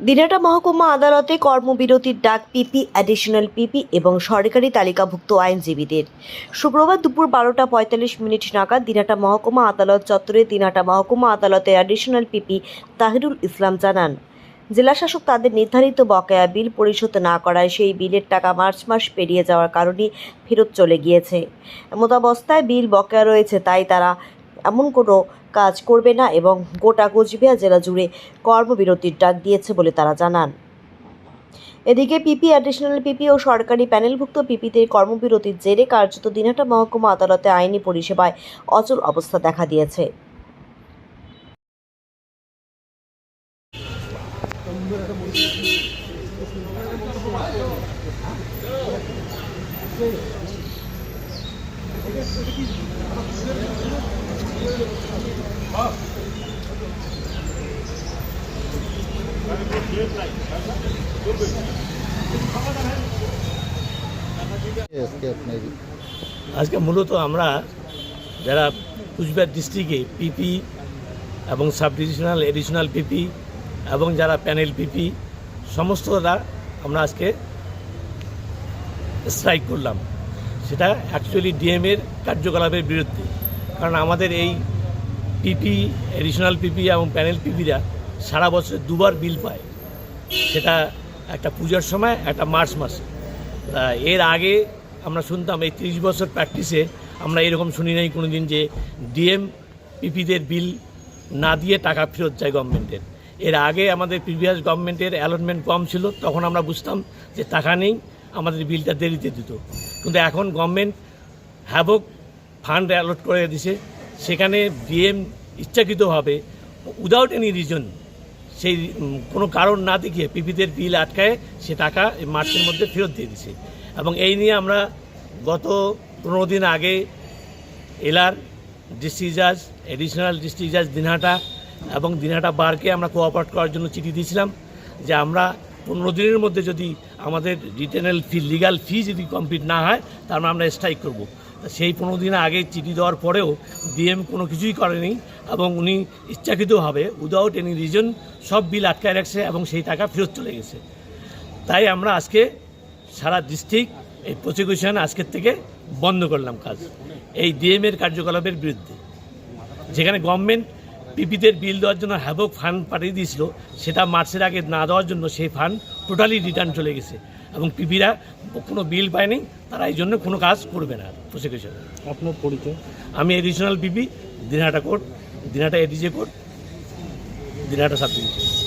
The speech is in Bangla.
দিনাটা মহকুমা আদালতে কর্মবিরতির ডাক পিপি অ্যাডিশনাল পিপি এবং সরকারি তালিকাভুক্ত আইনজীবীদের। শুক্রবার দুপুর বারোটা পঁয়তাল্লিশ মিনিট নাগাদ দিনাটা মহকুমা আদালত চত্বরে দিনাটা মহকুমা আদালতে অ্যাডিশনাল পিপি তাহিরুল ইসলাম জানান, জেলাশাসক তাদের নির্ধারিত বকেয়া বিল পরিশোধ না করায় সেই বিলের টাকা মার্চ মাস পেরিয়ে যাওয়ার কারণে ফেরত চলে গিয়েছে। এমতাবস্থায় বিল বকেয়া রয়েছে, তাই তারা এমন কোনো কাজ করবে না এবং গোটা কোচবিহার জেলা জুড়ে কর্মবিরতির ডাক দিয়েছে বলে তারা জানান। এদিকে পিপি অ্যাডিশনাল পিপি ও সরকারি প্যানেলভুক্ত পিপিদের কর্মবিরতির জেরে কার্যত দিনহাটা মহকুমা আদালতে আইনি পরিষেবায় অচল অবস্থা দেখা দিয়েছে। আজকে আপনার আজকে মূলত আমরা যারা কুচবিহার ডিস্ট্রিক্টে পিপি এবং সাব ডিভিশনাল এডিশনাল পিপি এবং যারা প্যানেল পিপি সমস্তরা আমরা আজকে স্ট্রাইক করলাম। সেটা অ্যাকচুয়ালি ডিএমের কার্যকলাপের বিরুদ্ধে। কারণ আমাদের এই পিপি এডিশনাল পিপি এবং প্যানেল পিপিরা সারা বছর দুবার বিল পায়। সেটা একটা পূজার সময়, একটা মার্চ মাসে। এর আগে আমরা শুনতাম, এই তিরিশ বছর প্র্যাকটিসে আমরা এরকম শুনি নাই কোনো দিন যে ডিএম পিপিদের বিল না দিয়ে টাকা ফেরত যায় গভর্নমেন্টের এর। আগে আমাদের প্রিভিয়াস গভর্নমেন্টের অ্যালটমেন্ট কম ছিল, তখন আমরা বুঝতাম যে টাকা নেই, আমাদের বিলটা দেরিতে দিত। কিন্তু এখন গভর্নমেন্ট হ্যাভক ফান্ড অ্যালট করে দিছে সেখানে ডিএম ইচ্ছাকৃতভাবে উইদাউট এনি রিজন সেই কোনো কারণ না দেখিয়ে পিপিদের বিল আটকায় সে টাকা মার্চের মধ্যে ফেরত দিয়ে দিছে এবং এই নিয়ে আমরা গত পনেরো দিন আগে এলার ডিস্ট্রিক্ট জাজ এডিশনাল ডিস্ট্রিক্ট জাজ দিনহাটা এবং দিনহাটা বারকে আমরা কোঅপারেট করার জন্য চিঠি দিয়েছিলাম যে আমরা পনেরো দিনের মধ্যে যদি আমাদের রিটেনাল ফি লিগাল ফি যদি কমপ্লিট না হয় তাহলে আমরা স্ট্রাইক করব। সেই পনেরো দিন আগে চিঠি দেওয়ার পরেও ডিএম কোনো কিছুই করেনি এবং উনি ইচ্ছাকৃতভাবে উইদাউট এনি রিজন সব বিল আটকায় রাখছে এবং সেই টাকা ফেরত চলে গেছে। তাই আমরা আজকে সারা ডিস্ট্রিক্ট এই প্রসিকিউশন আজকের থেকে বন্ধ করলাম কাজ। এই ডিএমের কার্যকলাপের বিরুদ্ধে। যেখানে গভর্নমেন্ট পিপিদের বিল দেওয়ার জন্য হ্যাভক ফান্ড পাঠিয়ে দিয়েছিল সেটা মার্চের আগে না দেওয়ার জন্য সেই ফান্ড টোটালি রিটার্ন চলে গেছে। এবং পিপিরা কোনো বিল পায়নি তারা এই জন্য কোনো কাজ করবে না। প্রসিকিউশন। আপনার পরিচয়? আমি additional PP Dinhata court Dinhata ADJ court Dinhata sub division